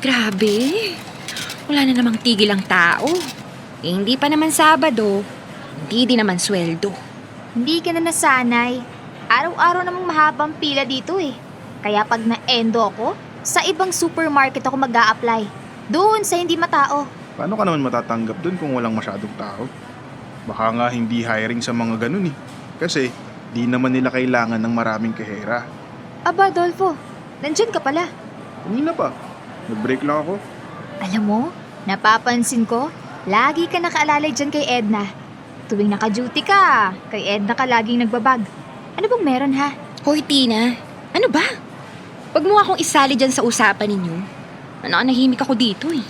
Grabe. Wala na namang tigil ang tao. Eh, hindi pa naman Sabado. Hindi din naman sweldo. Hindi ka na nasanay. Araw-araw namang mahabang pila dito eh. Kaya pag na-endo ako, sa ibang supermarket ako mag apply Doon sa hindi matao. Paano ka naman matatanggap dun kung walang masyadong tao? Baka nga hindi hiring sa mga ganun eh. Kasi di naman nila kailangan ng maraming kahera. Aba, Dolfo, nandyan ka pala. Kanina pa. Nag-break lang ako. Alam mo, napapansin ko, lagi ka nakaalalay dyan kay Edna. Tuwing naka-duty ka, kay Edna ka laging nagbabag. Ano bang meron ha? Hoy, Tina. Ano ba? Huwag mo akong isali dyan sa usapan ninyo. Nananahimik ako dito eh.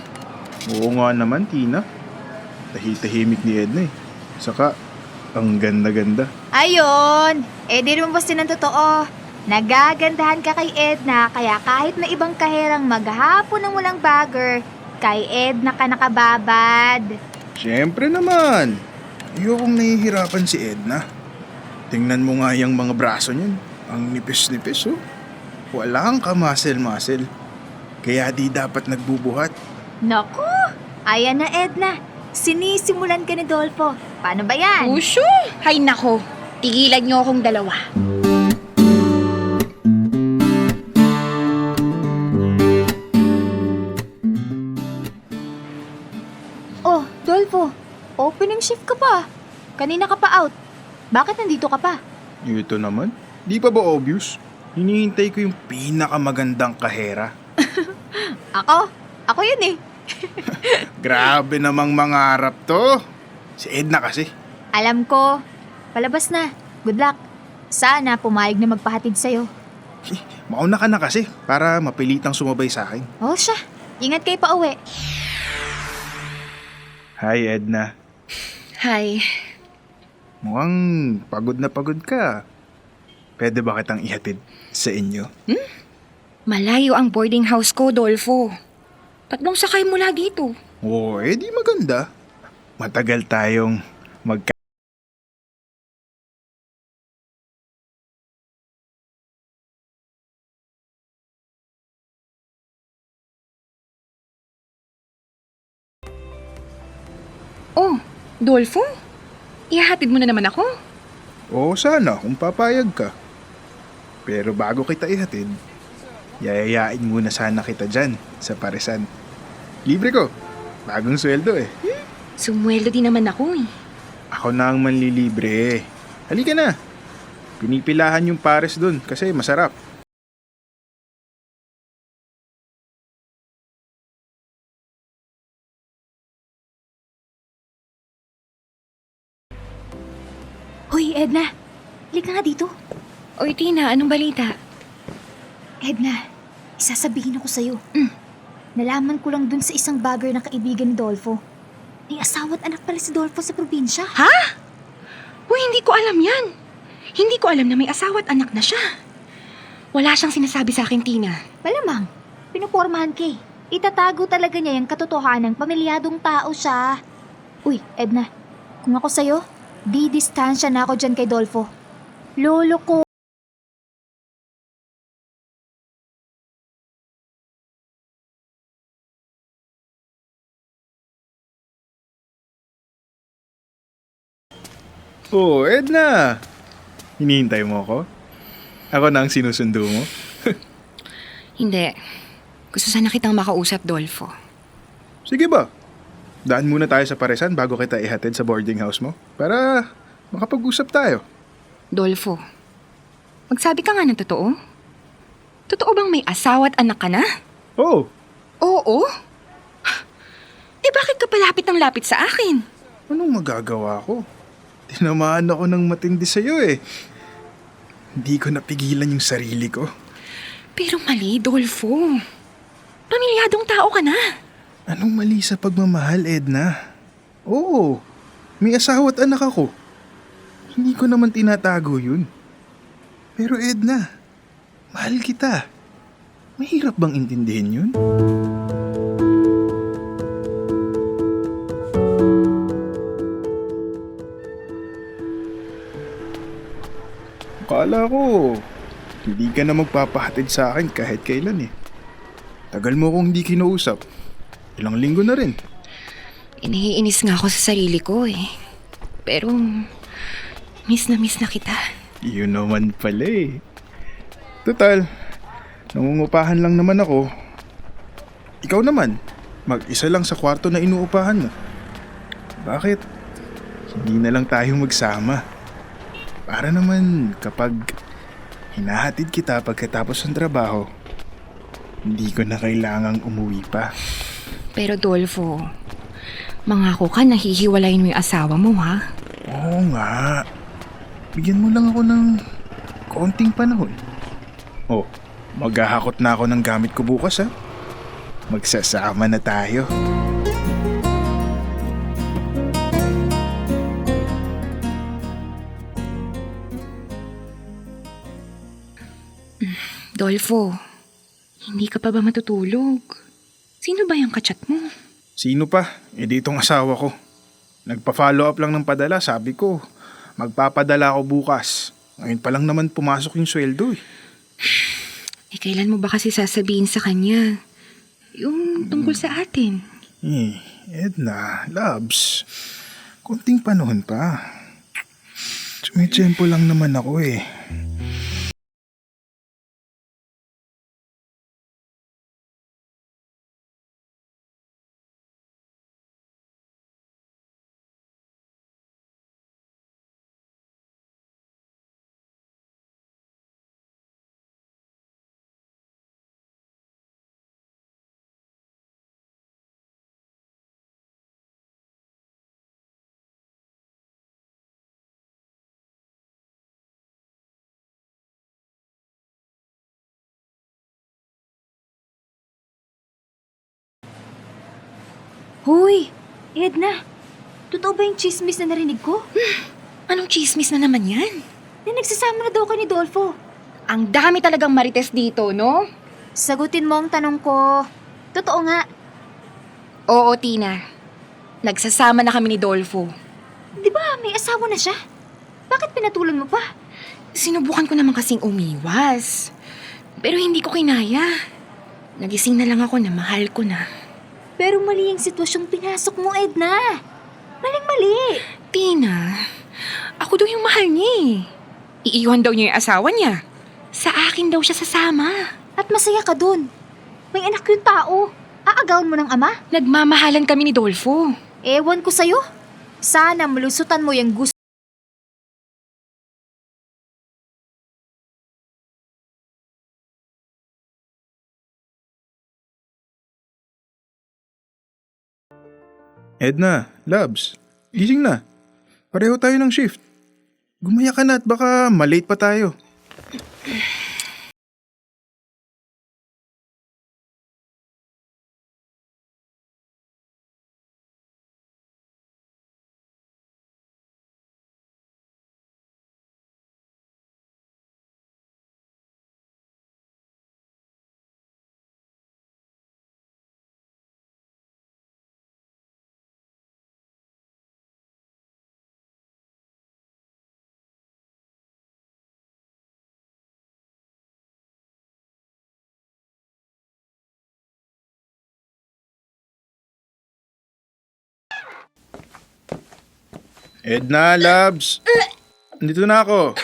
Oo nga naman, Tina. Tahi-tahimik ni Edna eh. Saka, ang ganda-ganda. Ayun! Eh di lumabas din ang totoo. Nagagandahan ka kay Edna kaya kahit may ibang kaherang maghapon ng walang bagger, kay Edna ka nakababad. Siyempre naman. Ayokong nahihirapan si Edna. Tingnan mo nga yung mga braso niyan. Ang nipis-nipis oh. Walang kamasel-masel. Kaya di dapat nagbubuhat. Naku! Ayan na Edna. Sinisimulan ka ni Dolfo. Paano ba yan? Pusyo! Hay nako. Tigilan niyo akong dalawa. Dolfo. Opening shift ka pa. Kanina ka pa out. Bakit nandito ka pa? Ito naman. Di pa ba obvious? Hinihintay ko yung pinakamagandang kahera. Ako? Ako yun eh. Grabe namang mangarap to. Si Edna kasi. Alam ko. Palabas na. Good luck. Sana pumayag na magpahatid sa'yo. Mauna ka na kasi para mapilitang sumabay sa akin. Oh, siya. Ingat kayo pa uwi. Hi Edna. Hay. Mukhang pagod na pagod ka. Pwede ba kitang ihatid sa inyo? Malayo ang boarding house ko, Dolfo. Tatlong sakay mula dito. Oo, eh di maganda. Matagal tayong magka... Dolfo? Ihahatid mo na naman ako? Oo, sana kung papayag ka. Pero bago kita ihatid, yayayain muna sana kita dyan sa paresan. Libre ko. Bagong sweldo eh. Sumweldo din naman ako eh. Ako na ang manlilibre. Halika na. Pinipilahan yung pares dun kasi masarap. Oy, Tina, anong balita? Edna, isasabihin ako sa'yo. Nalaman ko lang dun sa isang bagger na kaibigan ni Dolfo. May asawa at anak pala si Dolfo sa probinsya. Ha? Uy, hindi ko alam yan. Hindi ko alam na may asawa at anak na siya. Wala siyang sinasabi sa akin, Tina. Malamang, pinupormahan ka eh. Itatago talaga niya yung katotohanan pamilyadong tao siya. Uy, Edna, kung ako sa'yo, di distansya na ako dyan kay Dolfo. Lolo ko. Oo, Edna! Hinihintay mo ako? Ako na ang sinusundo mo? Hindi. Gusto sana kitang makausap, Dolfo. Sige ba? Daan muna tayo sa paresan bago kita ihatid sa boarding house mo para makapag-usap tayo. Dolfo, magsabi ka nga ng totoo. Totoo bang may asawa at anak ka na? Oo, Oo. Eh bakit ka palapit ng lapit sa akin? anong magagawa ko? Tinamaan ako ng matindi sa'yo eh. Hindi ko napigilan yung sarili ko. Pero mali, Dolfo. Pamilyadong tao ka na. Anong mali sa pagmamahal, Edna? Oo, may asawa at anak ako. Hindi ko naman tinatago yun. Pero Edna, mahal kita. Mahirap bang intindihin yun? Akala ko, hindi ka na magpapahatid sa akin kahit kailan eh. Tagal mo kong hindi kinausap. Ilang linggo na rin. Iniinis nga ako sa sarili ko eh. Pero, miss na miss na kita. Yun naman pala eh. Total, nangungupahan lang naman ako. Ikaw naman, mag-isa lang sa kwarto na inuupahan mo. Bakit? Hindi na lang tayo magsama. Para naman kapag hinahatid kita pagkatapos ng trabaho, hindi ko na kailangang umuwi pa. Pero Dolfo, mangako ka na hihiwalayin mo yung asawa mo ha? Oo nga. Bigyan mo lang ako ng konting panahon. Oh, maghahakot na ako ng gamit ko bukas ha. Magsasama na tayo. Dolfo, hindi ka pa ba matutulog? Sino ba yung kachat mo? Sino pa? Eh ditong asawa ko. Nagpa-follow up lang ng padala, sabi ko. Magpapadala ako bukas. Ngayon pa lang naman pumasok yung sweldo eh. Eh, kailan mo ba kasi sasabihin sa kanya? Yung tungkol sa atin. Eh, Edna, loves. Konting panahon pa. Sumitsempo lang naman ako eh. Hoy, Edna. Totoo ba yung chismis na narinig ko? Anong chismis na naman yan? Na nagsasama na daw ka ni Dolfo. Ang dami talagang marites dito, no? Sagutin mo ang tanong ko. Totoo nga. Oo, Tina. Nagsasama na kami ni Dolfo. Di ba may asawa na siya? Bakit pinatulan mo pa? Sinubukan ko naman kasing umiwas. Pero hindi ko kinaya. Nagising na lang ako na mahal ko na. Pero mali ang sitwasyong pinasok mo, Edna. Maling-mali. Tina, ako daw yung mahal niya eh. Iiwan daw niya yung asawa niya. Sa akin daw siya sasama. At masaya ka dun. May anak yung tao. Aagawin mo ng ama? Nagmamahalan kami ni Dolfo. Ewan ko sa'yo. Sana malusutan mo yung gusto. Edna, loves, gising na. Pareho tayo ng shift. Gumaya ka na at baka malate pa tayo. Edna, loves. Nandito na ako.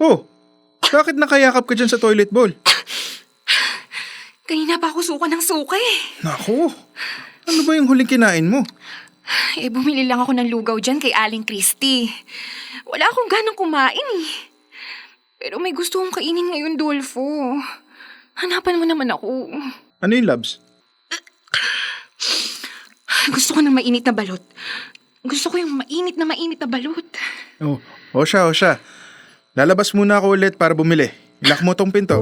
Oh, bakit nakayakap ka dyan sa toilet bowl? Kanina pa ako suka ng suka eh. Naku, ano ba yung huling kinain mo? Eh, bumili lang ako ng lugaw dyan kay Aling Christy. Wala akong ganang kumain eh. Pero may gusto kong kainin ngayon, Dolfo. Hanapan mo naman ako. Ano yung loves? Gusto ko ng mainit na balot. Gusto ko yung mainit na mainit na balot. Oh, o siya, o siya. Lalabas muna ako ulit para bumili. Ilak mo tong pinto.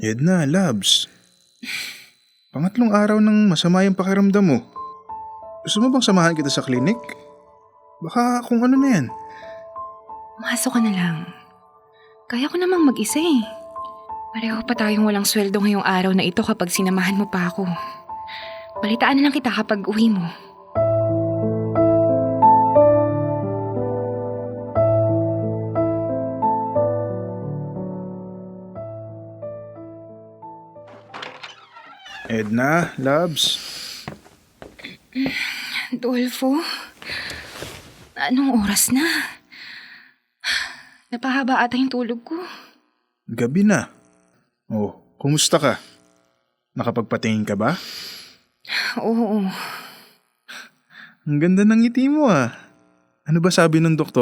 Edna, labs. Pangatlong araw ng masama yung pakiramdam mo. Gusto mo bang samahan kita sa klinik? Baka kung ano na yan. Masok ka na lang. Kaya ko namang mag-isa eh. Pareho pa tayong walang sweldo ngayong araw na ito kapag sinamahan mo pa ako. Balitaan na lang kita kapag uwi mo. Edna, Labs. Dolfo, anong oras na? Napahaba ata yung tulog ko. Gabi na. Oh, kumusta ka? Nakapagpatingin ka ba? Oo. Ang ganda ng ngiti mo ah. Ano ba sabi ng doktor?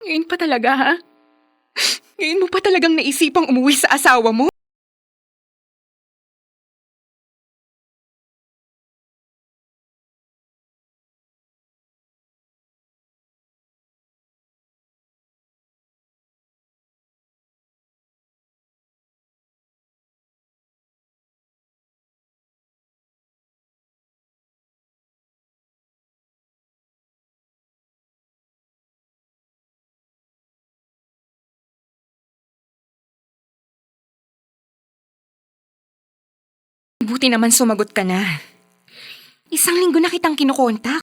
Ngayon pa talaga, ha? Ngayon mo pa talagang naisipang umuwi sa asawa mo? Buti naman sumagot ka na. Isang linggo na kitang kinukontak.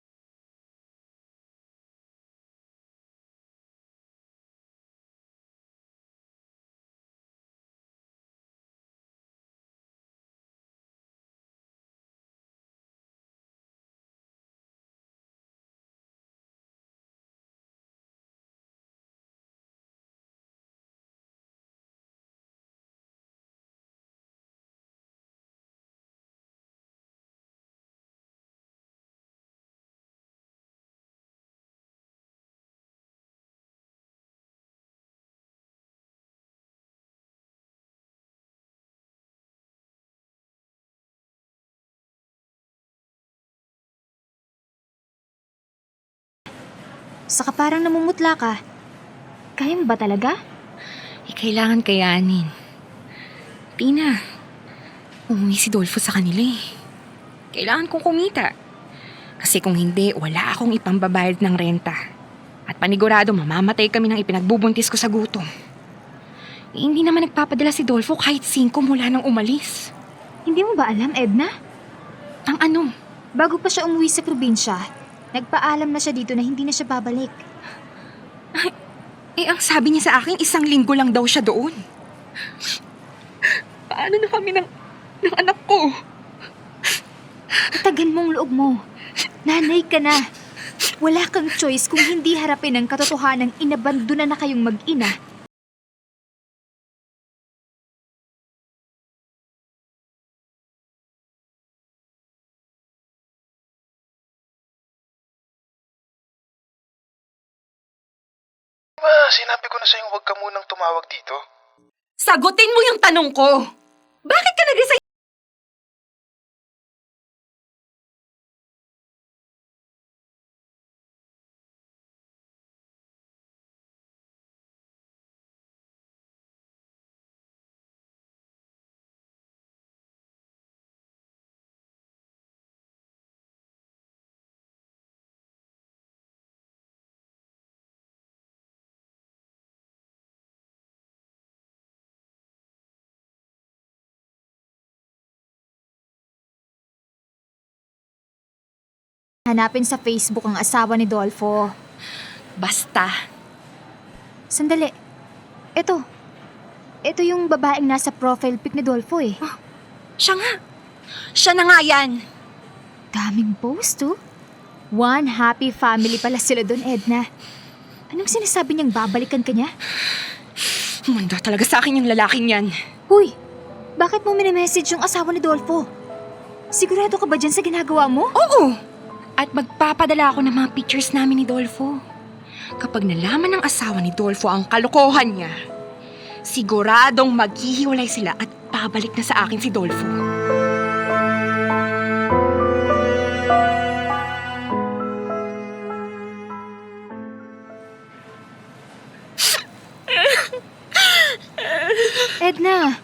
Saka parang namumutla ka. Kaya mo ba talaga? Eh, kailangan kayanin. Tina, umuwi si Dolfo sa kanila eh. Kailangan kong kumita. Kasi kung hindi, wala akong ipambabayad ng renta. At panigurado, mamamatay kami ng ipinagbubuntis ko sa gutom. Eh, hindi naman nagpapadala si Dolfo kahit singko mula nang umalis. Hindi mo ba alam, Edna? Ang ano? Bago pa siya umuwi sa probinsya, nagpaalam na siya dito na hindi na siya babalik. Eh, ang sabi niya sa akin, isang linggo lang daw siya doon. Paano na kami ng, ng anak ko? Tagan mong loob mo. Nanay ka na. Wala kang choice kung hindi harapin ang katotohanan inabandona na kayong mag-ina. Diba, sinabi ko na sa'yo huwag ka munang tumawag dito. Sagutin mo yung tanong ko! Bakit ka nag-resign? Hanapin sa Facebook ang asawa ni Dolfo. Basta. Sandali. Ito. Ito yung babaeng nasa profile pic ni Dolfo eh. Siya nga. Siya na nga yan. Daming post oh. One happy family pala sila doon, Edna. Anong sinasabi niyang babalikan ka niya? Manda talaga sa akin yung lalaking yan. Huy, bakit mo minimessage yung asawa ni Dolfo? Sigurado ka ba dyan sa ginagawa mo? Oo! At magpapadala ako ng mga pictures namin ni Dolfo. Kapag nalaman ng asawa ni Dolfo ang kalokohan niya, siguradong maghihiwalay sila at pabalik na sa akin si Dolfo. Edna,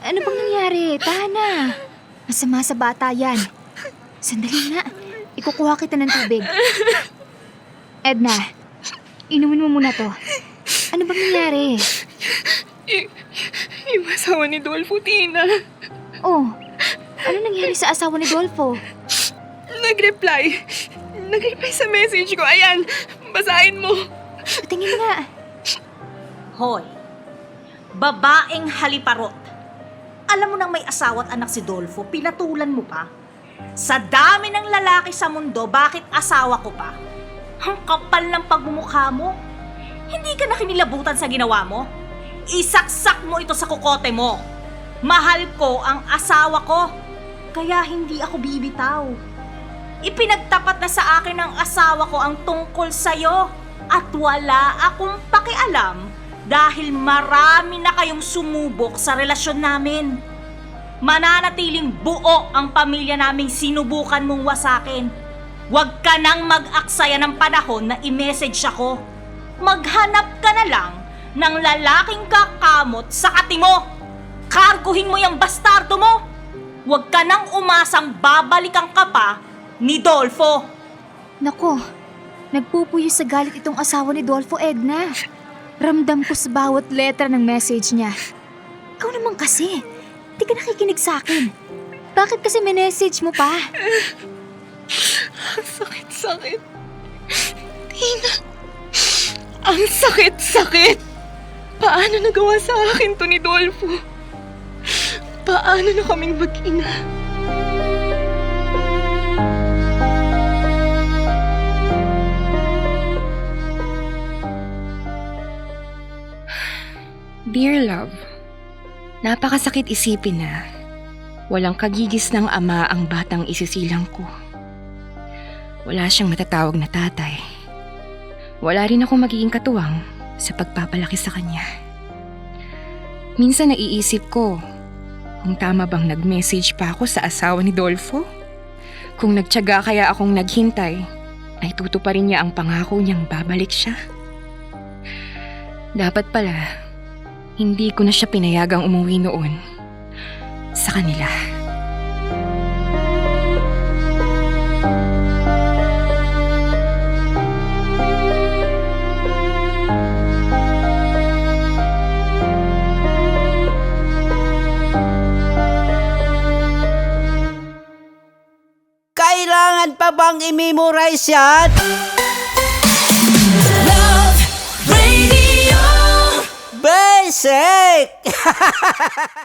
ano bang nangyari? Tahan na. Masama sa bata yan. Sandali na. Ikukuha kita ng tubig. Edna, inumin mo muna to. Ano bang nangyari? Y- yung asawa ni Dolfo, Tina. Oh, ano nangyari sa asawa ni Dolfo? Nag-reply. Nag-reply sa message ko. Ayan, basahin mo. Patingin nga. Hoy, babaeng haliparot. Alam mo nang may asawa at anak si Dolfo, pinatulan mo pa? Sa dami ng lalaki sa mundo, bakit asawa ko pa? Ang kapal ng pagmumukha mo. Hindi ka na kinilabutan sa ginawa mo? Isaksak mo ito sa kukote mo. Mahal ko ang asawa ko. Kaya hindi ako bibitaw. Ipinagtapat na sa akin ng asawa ko ang tungkol sa'yo. At wala akong pakialam dahil marami na kayong sumubok sa relasyon namin. Mananatiling buo ang pamilya naming sinubukan mong wasakin. Huwag ka nang mag-aksaya ng panahon na i-message ako. Maghanap ka na lang ng lalaking kakamot sa kati mo. Karguhin mo yung bastardo mo. Huwag ka nang umasang babalikan ka pa ni Dolfo. Nako, nagpupuyo sa galit itong asawa ni Dolfo Edna. Ramdam ko sa bawat letra ng message niya. Ikaw naman kasi, di ka nakikinig sa akin. Bakit kasi message mo pa? Sakit-sakit. Tina. Ang sakit-sakit. Paano nagawa sa akin to ni Dolfo? Paano na kaming mag-ina? Dear love, napakasakit isipin na walang kagigis ng ama ang batang isisilang ko. Wala siyang matatawag na tatay. Wala rin akong magiging katuwang sa pagpapalaki sa kanya. Minsan naiisip ko kung tama bang nag-message pa ako sa asawa ni Dolfo. Kung nagtyaga kaya akong naghintay, ay tutuparin niya ang pangako niyang babalik siya. Dapat pala, hindi ko na siya pinayagang umuwi noon sa kanila. Kailangan pa bang i-memorize yan? sake!